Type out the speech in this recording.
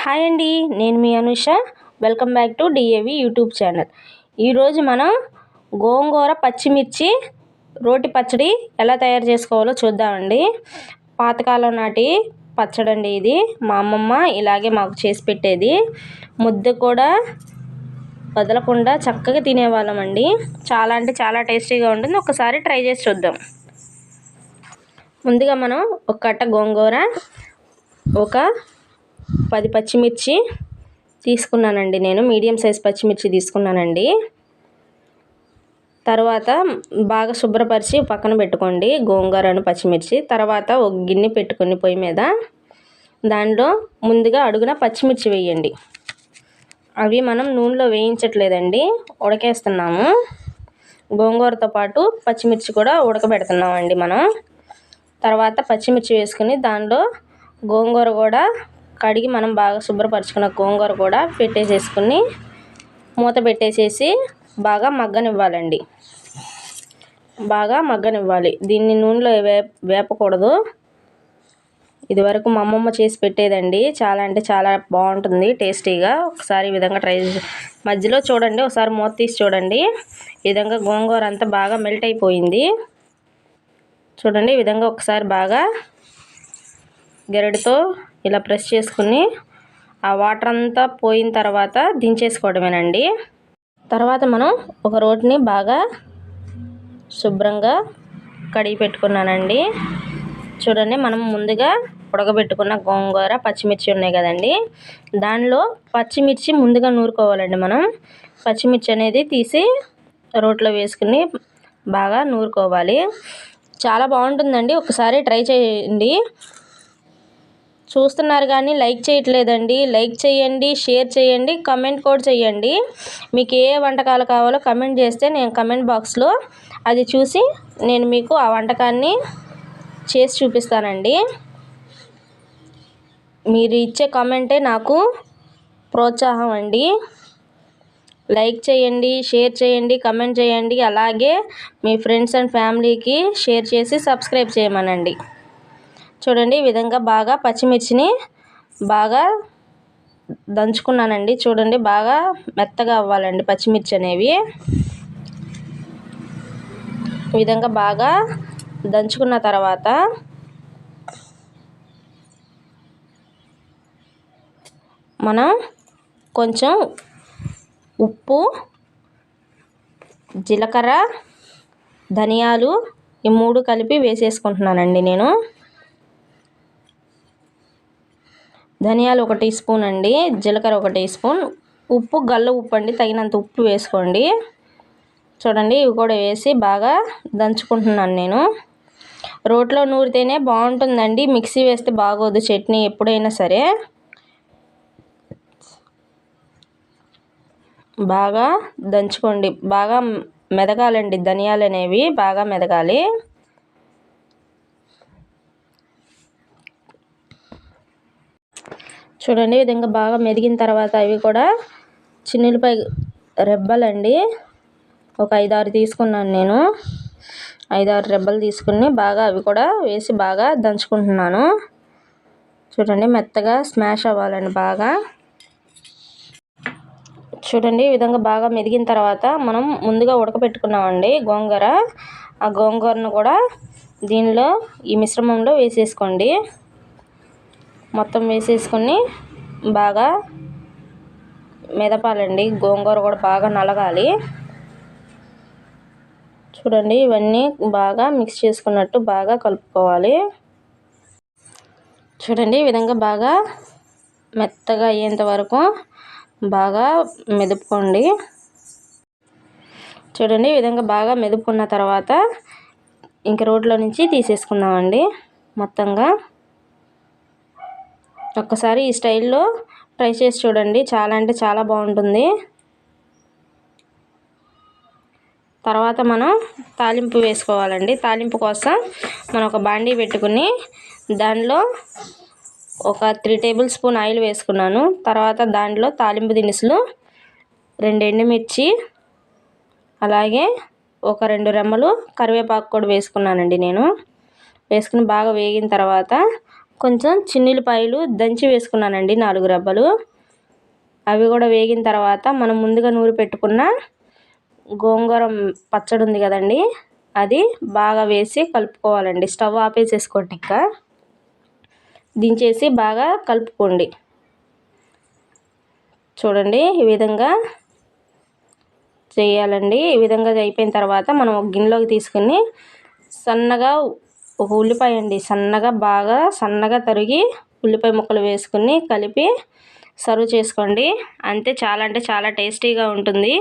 Hi అండి నేను మీ Anusha. Welcome back to DAV YouTube channel. ఈరోజు మనం గోంగూర పచ్చిమిర్చి రోటి పచ్చడి ఎలా తయారు చేసుకోవాలో చూద్దామండి. పాతకాలం నాటి పచ్చడి అండి ఇది. మా అమ్మమ్మ ఇలాగే మాకు చేసి పెట్టేది. ముద్ద కూడా వదలకుండా చక్కగా తినేవాళ్ళం అండి. చాలా అంటే చాలా టేస్టీగా ఉంటుంది. ఒకసారి ట్రై చేసి చూద్దాం. ముందుగా మనం ఒక కట్ట గోంగూర ఒక పది పచ్చిమిర్చి తీసుకున్నానండి నేను. మీడియం సైజ్ పచ్చిమిర్చి తీసుకున్నానండి. తర్వాత బాగా శుభ్రపరిచి పక్కన పెట్టుకోండి గోంగూరను పచ్చిమిర్చి. తర్వాత ఒక గిన్నె పెట్టుకుని పొయ్యి మీద. దానిలో ముందుగా అడుగున పచ్చిమిర్చి వేయండి. అవి మనం నూనెలో వేయించట్లేదండి. ఉడకేస్తున్నాము. గోంగూరతో పాటు పచ్చిమిర్చి కూడా ఉడకబెడుతున్నామండి మనం. తర్వాత పచ్చిమిర్చి వేసుకుని దానిలో గోంగూర కూడా కడిగి మనం బాగా శుభ్రపరచుకున్న గోంగూర కూడా పెట్టేసేసుకుని మూత పెట్టేసేసి బాగా మగ్గనివ్వాలండి. బాగా మగ్గనివ్వాలి. దీన్ని నూనెలో వే వేపకూడదు. ఇదివరకు మా అమ్మమ్మ చేసి పెట్టేదండి. చాలా అంటే చాలా బాగుంటుంది టేస్టీగా. ఒకసారి ఈ విధంగా ట్రై మధ్యలో చూడండి ఒకసారి మూత తీసి చూడండి. ఈ విధంగా గోంగూర అంతా బాగా మెల్ట్ అయిపోయింది. చూడండి ఈ విధంగా ఒకసారి బాగా గెరడితో ఇలా ప్రెస్ చేసుకుని ఆ వాటర్ అంతా పోయిన తర్వాత దించేసుకోవడమేనండి. తర్వాత మనం ఒక రోటిని బాగా శుభ్రంగా కడిగి పెట్టుకున్నానండి. చూడండి మనం ముందుగా ఉడకబెట్టుకున్న గోంగూర పచ్చిమిర్చి ఉన్నాయి కదండి. దానిలో పచ్చిమిర్చి ముందుగా నూరుకోవాలండి మనం. పచ్చిమిర్చి అనేది తీసి రోట్లో వేసుకుని బాగా నూరుకోవాలి. చాలా బాగుంటుందండి. ఒకసారి ట్రై చేయండి. చూస్తున్నారు కానీ లైక్ చేయట్లేదండి. లైక్ చేయండి షేర్ చేయండి కమెంట్ కూడా చేయండి. మీకు ఏ వంటకాలు కావాలో కమెంట్ చేస్తే నేను కమెంట్ బాక్స్లో అది చూసి నేను మీకు ఆ వంటకాన్ని చేసి చూపిస్తానండి. మీరు ఇచ్చే కమెంటే నాకు ప్రోత్సాహం అండి. లైక్ చేయండి షేర్ చేయండి కమెంట్ చేయండి. అలాగే మీ ఫ్రెండ్స్ అండ్ ఫ్యామిలీకి షేర్ చేసి సబ్స్క్రైబ్ చేయమనండి. చూడండి ఈ విధంగా బాగా పచ్చిమిర్చిని బాగా దంచుకున్నానండి. చూడండి బాగా మెత్తగా అవ్వాలండి పచ్చిమిర్చి అనేవి. ఈ విధంగా బాగా దంచుకున్న తర్వాత మనం కొంచెం ఉప్పు జీలకర్ర ధనియాలు ఈ మూడు కలిపి వేసేసుకుంటున్నానండి నేను. ధనియాలు ఒక టీ స్పూన్ అండి జీలకర్ర ఒక టీ స్పూన్. ఉప్పు గల్ల ఉప్పు అండి తగినంత ఉప్పు వేసుకోండి. చూడండి ఇవి కూడా వేసి బాగా దంచుకుంటున్నాను నేను. రోట్లో నూరితేనే బాగుంటుందండి. మిక్సీ వేస్తే బాగోదు చట్నీ ఎప్పుడైనా సరే. బాగా దంచుకోండి. బాగా మెదగాలండి ధనియాలు అనేవి బాగా మెదగాలి. చూడండి ఈ విధంగా బాగా మెదిగిన తర్వాత అవి కూడా చిన్నులపై రెబ్బలండి. ఒక ఐదారు తీసుకున్నాను నేను. ఐదారు రెబ్బలు తీసుకుని బాగా అవి కూడా వేసి బాగా దంచుకుంటున్నాను. చూడండి మెత్తగా స్మాష్ అవ్వాలండి బాగా. చూడండి ఈ విధంగా బాగా మెదిగిన తర్వాత మనం ముందుగా ఉడకపెట్టుకున్నామండి గోంగూర. ఆ గోంగూరను కూడా దీనిలో ఈ మిశ్రమంలో వేసేసుకోండి. మొత్తం వేసేసుకొని బాగా మెదపాలండి. గోంగూర కూడా బాగా నలగాలి. చూడండి ఇవన్నీ బాగా మిక్స్ చేసుకున్నట్టు బాగా కలుపుకోవాలి. చూడండి ఈ విధంగా బాగా మెత్తగా అయ్యేంత వరకు బాగా మెదుపుకోండి. చూడండి ఈ విధంగా బాగా మెదుపుకున్న తర్వాత ఇంక రోడ్లో నుంచి తీసేసుకుందామండి. మొత్తంగా ఒక్కసారి ఈ స్టైల్లో ట్రై చేసి చూడండి. చాలా అంటే చాలా బాగుంటుంది. తర్వాత మనం తాలింపు వేసుకోవాలండి. తాలింపు కోసం మనం ఒక బాండీ పెట్టుకుని దానిలో ఒక త్రీ టేబుల్ స్పూన్ ఆయిల్ వేసుకున్నాను. తర్వాత దాంట్లో తాలింపు దినుసులు రెండు ఎండుమిర్చి అలాగే ఒక రెండు రెమ్మలు కరివేపాకు కూడా వేసుకున్నానండి నేను. వేసుకుని బాగా వేగిన తర్వాత కొంచెం చిన్నులపాయలు దంచి వేసుకున్నానండి నాలుగు రబ్బలు. అవి కూడా వేగిన తర్వాత మనం ముందుగా నూరి పెట్టుకున్న గోంగూర పచ్చడి ఉంది కదండి అది బాగా వేసి కలుపుకోవాలండి. స్టవ్ ఆపేసేసుకోండి ఇంకా. దించేసి బాగా కలుపుకోండి. చూడండి ఈ విధంగా చేయాలండి. ఈ విధంగా అయిపోయిన తర్వాత మనం ఒక గిన్నెలోకి తీసుకుని సన్నగా ఒక ఉల్లిపాయ అండి. సన్నగా బాగా సన్నగా తరిగి ఉల్లిపాయ ముక్కలు వేసుకుని కలిపి సర్వ్ చేసుకోండి. అంతే చాలా అంటే చాలా టేస్టీగా ఉంటుంది.